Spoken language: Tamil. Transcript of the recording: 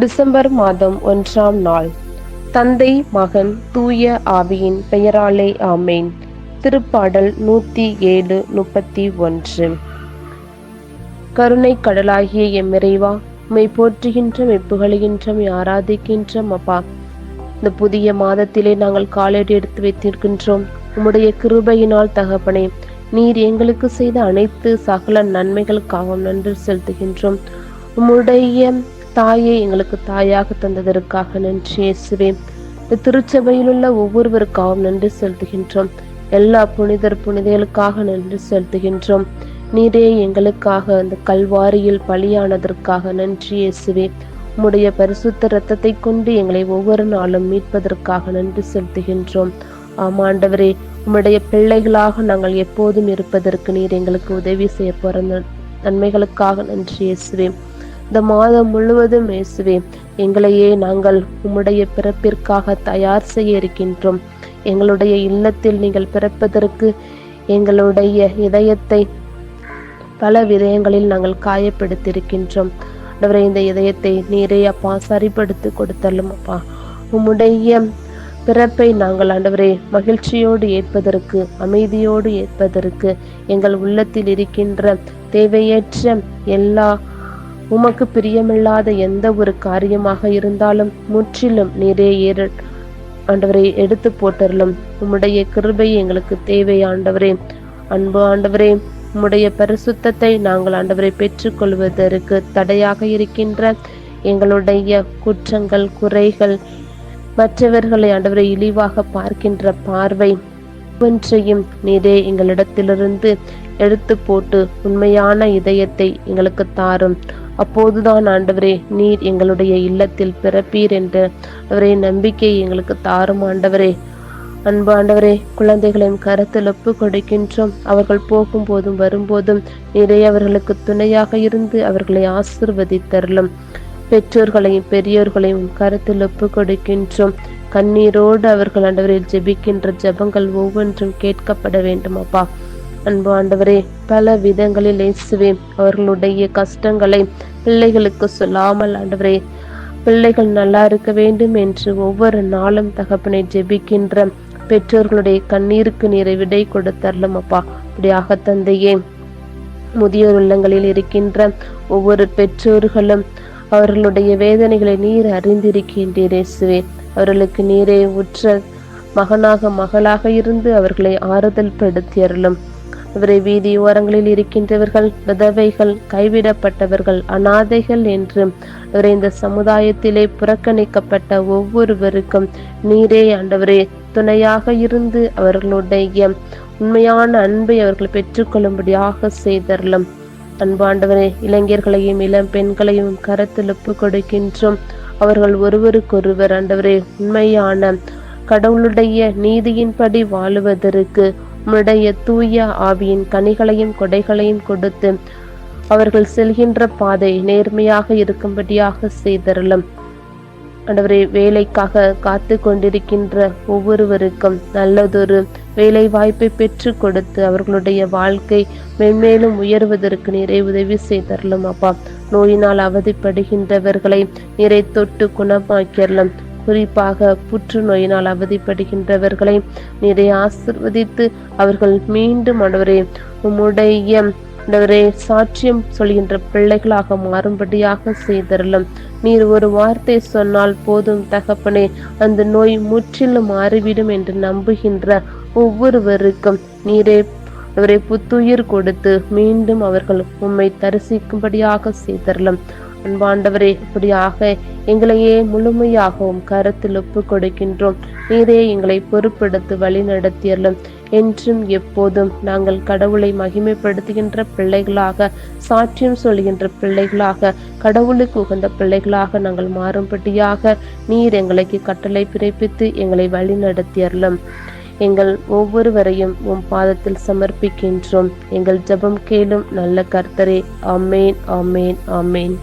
டிசம்பர் மாதம் ஒன்றாம் நாள். தந்தை மகன் தூய ஆவியின் பெயராலே ஆமேன். திருப்பாடல் நூத்தி ஏழு முப்பத்தி ஒன்று. கருணை கடலாகிய எம் இறைவா போற்றுகின்ற போற்றுகின்றோம் புகழுகின்றோம் ஆராதிக்கின்ற அப்பா. இந்த புதிய மாதத்திலே நாங்கள் காலடி எடுத்து வைத்திருக்கின்றோம். உம்முடைய கிருபையினால் தகப்பனே நீர் எங்களுக்கு செய்த அனைத்து சகல நன்மைகளுக்காகவும் நன்றி செலுத்துகின்றோம். உம்முடைய தாயை எங்களுக்கு தாயாக தந்ததற்காக நன்றி இயேசுவே. இந்த திருச்சபையில் உள்ள ஒவ்வொருவருக்காகவும் நன்றி செலுத்துகின்றோம். எல்லா புனிதர் புனிதைகளுக்காக நன்றி செலுத்துகின்றோம். நீரே எங்களுக்காக அந்த கல்வாரியில் பலியானதற்காக நன்றி இயேசுவே. உம்முடைய பரிசுத்த இரத்தத்தை கொண்டு எங்களை ஒவ்வொரு நாளும் மீட்பதற்காக நன்றி செலுத்துகின்றோம். ஆமாண்டவரே உம்முடைய பிள்ளைகளாக நாங்கள் எப்போதும் இருப்பதற்கு நீர் எங்களுக்கு உதவி செய்ய போற நன்மைகளுக்காக நன்றி இயேசுவே. இந்த மாதம் முழுவதும் இயேசுவே எங்களையே நாங்கள் உம்முடைய பிறப்பிற்காக தயார் செய்ய இருக்கின்றோம். எங்களுடைய இல்லத்தில் நீங்கள் பிறப்பதற்கு எங்களுடைய இதயத்தை பல விதயங்களில் நாங்கள் காயப்படுத்தியிருக்கின்றோம். ஆண்டவரே இந்த இதயத்தை நீரே அப்பா சரிப்படுத்தி கொடுத்தல்லும் அப்பா. உம்முடைய பிறப்பை நாங்கள் ஆண்டவரே மகிழ்ச்சியோடு ஏற்பதற்கு அமைதியோடு ஏற்பதற்கு எங்கள் உள்ளத்தில் இருக்கின்ற தேவையற்ற எல்லா உமக்கு பிரியமில்லாத எந்த ஒரு காரியமாக இருந்தாலும் முற்றிலும் நீரே ஏற ஆண்டவரை எடுத்து போட்டரலும் உம்முடைய கிருபை எங்களுக்கு தேவை ஆண்டவரே. அன்பு ஆண்டவரே உம்முடைய பரிசுத்தத்தை நாங்கள் ஆண்டவரை பெற்றுக்கொள்வதற்கு தடையாக இருக்கின்ற எங்களுடைய குற்றங்கள் குறைகள் மற்றவர்களை ஆண்டவரை இழிவாக பார்க்கின்ற பார்வை ஒன்றையும் நீரே எங்களிடத்திலிருந்து எடுத்து போட்டு உண்மையான இதயத்தை எங்களுக்கு தாரும். அப்போதுதான் ஆண்டவரே நீர் எங்களுடைய இல்லத்தில் பிறப்பீர் என்ற அவரே நம்பிக்கை எங்களுக்கு தாரும் ஆண்டவரே. அன்பு ஆண்டவரே குழந்தைகளையும் கருத்தில் ஒப்பு கொடுக்கின்றோம். அவர்கள் போகும் போதும் வரும்போதும் நிறைய அவர்களுக்கு துணையாக இருந்து அவர்களை ஆசிர்வதித்தரலும் பெற்றோர்களையும் பெரியோர்களையும் கருத்தில் ஒப்பு கொடுக்கின்றோம். கண்ணீரோடு அவர்கள் ஆண்டவரில் ஜெபிக்கின்ற ஜபங்கள் ஒவ்வொன்றும் கேட்கப்பட வேண்டும் அப்பா அன்பு ஆண்டவரே பல விதங்களில் இயேசுவே அவர்களுடைய கஷ்டங்களை பிள்ளைகளுக்கு சொல்லாமல் ஆண்டவரே பிள்ளைகள் நல்லா இருக்க வேண்டும் என்று ஒவ்வொரு நாளும் தகப்பனை ஜெபிக்கின்ற பெற்றோர்களுடைய கண்ணீருக்கு நீரை விடை கொடுத்தரலும் அப்பா. இப்படியாக தந்தையே முதியோர் உள்ளங்களில் இருக்கின்ற ஒவ்வொரு பெற்றோர்களும் அவர்களுடைய வேதனைகளை நீர் அறிந்திருக்கின்றீர் இயேசுவே. அவர்களுக்கு நீரே உற்ற மகனாக மகளாக இருந்து அவர்களை ஆறுதல் படுத்தியறலும் இவரை வீதி ஓரங்களில் இருக்கின்றவர்கள் விதவைகள் கைவிடப்பட்டவர்கள் அனாதைகள் என்று இவரை இந்த சமுதாயத்திலே புறக்கணிக்கப்பட்ட ஒவ்வொருவருக்கும் நீரே ஆண்டவரே துணையாக இருந்து அவர்களுடைய உண்மையான அன்பை அவர்கள் பெற்றுக்கொள்ளும்படியாக செய்தரலும் அன்பாண்டவரே இளைஞர்களையும் இளம் பெண்களையும் கரத்தில் ஒப்பு கொடுக்கின்றோம். அவர்கள் ஒருவருக்கொருவர் ஆண்டவரே உண்மையான கடவுளுடைய நீதியின்படி வாழுவதற்கு உம்முடைய தூய ஆவியின் கனிகளையும் கொடைகளையும் கொடுத்து அவர்கள் செல்கின்ற பாதை நேர்மையாக இருக்கும்படியாக செய்தரலும் அவரை வேலைக்காக காத்து கொண்டிருக்கின்ற ஒவ்வொருவருக்கும் நல்லதொரு வேலை வாய்ப்பை பெற்று கொடுத்து அவர்களுடைய வாழ்க்கை மென்மேலும் உயர்வதற்கு நீரை உதவி செய்தரலும் அப்பா. நோயினால் அவதிப்படுகின்றவர்களை நிறை தொட்டு குணமாக்கிறலும் குறிப்பாக புற்றுநோயினால் அவதிப்படுகின்றவர்களை நீரை ஆசிர்வதித்து அவர்கள் மீண்டும் ஆண்டவரே உம்முடைய ஆண்டவரே சாட்சியம் சொல்கின்ற பிள்ளைகளாக மாறும்படியாக செய்தரலும் நீர் ஒரு வார்த்தை சொன்னால் போதும் தகப்பனே அந்த நோய் முற்றிலும் மாறிவிடும் என்று நம்புகின்ற ஒவ்வொருவருக்கும் நீரே அவரை புத்துயிர் கொடுத்து மீண்டும் அவர்கள் உம்மை தரிசிக்கும்படியாக செய்தரலும் அன்பாண்டவரே இப்படியாக எங்களையே முழுமையாகவும் கருத்தில் ஒப்பு கொடுக்கின்றோம். நீரே எங்களை பொறுப்பெடுத்து வழி நடத்தியலும் என்றும் எப்போதும் நாங்கள் கடவுளை மகிமைப்படுத்துகின்ற பிள்ளைகளாக சாட்சியம் சொல்கின்ற பிள்ளைகளாக கடவுளுக்கு உகந்த பிள்ளைகளாக நாங்கள் மாறும்படியாக நீர் எங்களுக்கு கட்டளை பிறப்பித்து எங்களை வழி நடத்தியறலும் எங்கள் ஒவ்வொருவரையும் உம் பாதத்தில் சமர்ப்பிக்கின்றோம். எங்கள் ஜெபம் கேளும் நல்ல கர்த்தரே. ஆமேன் ஆமேன் ஆமேன்.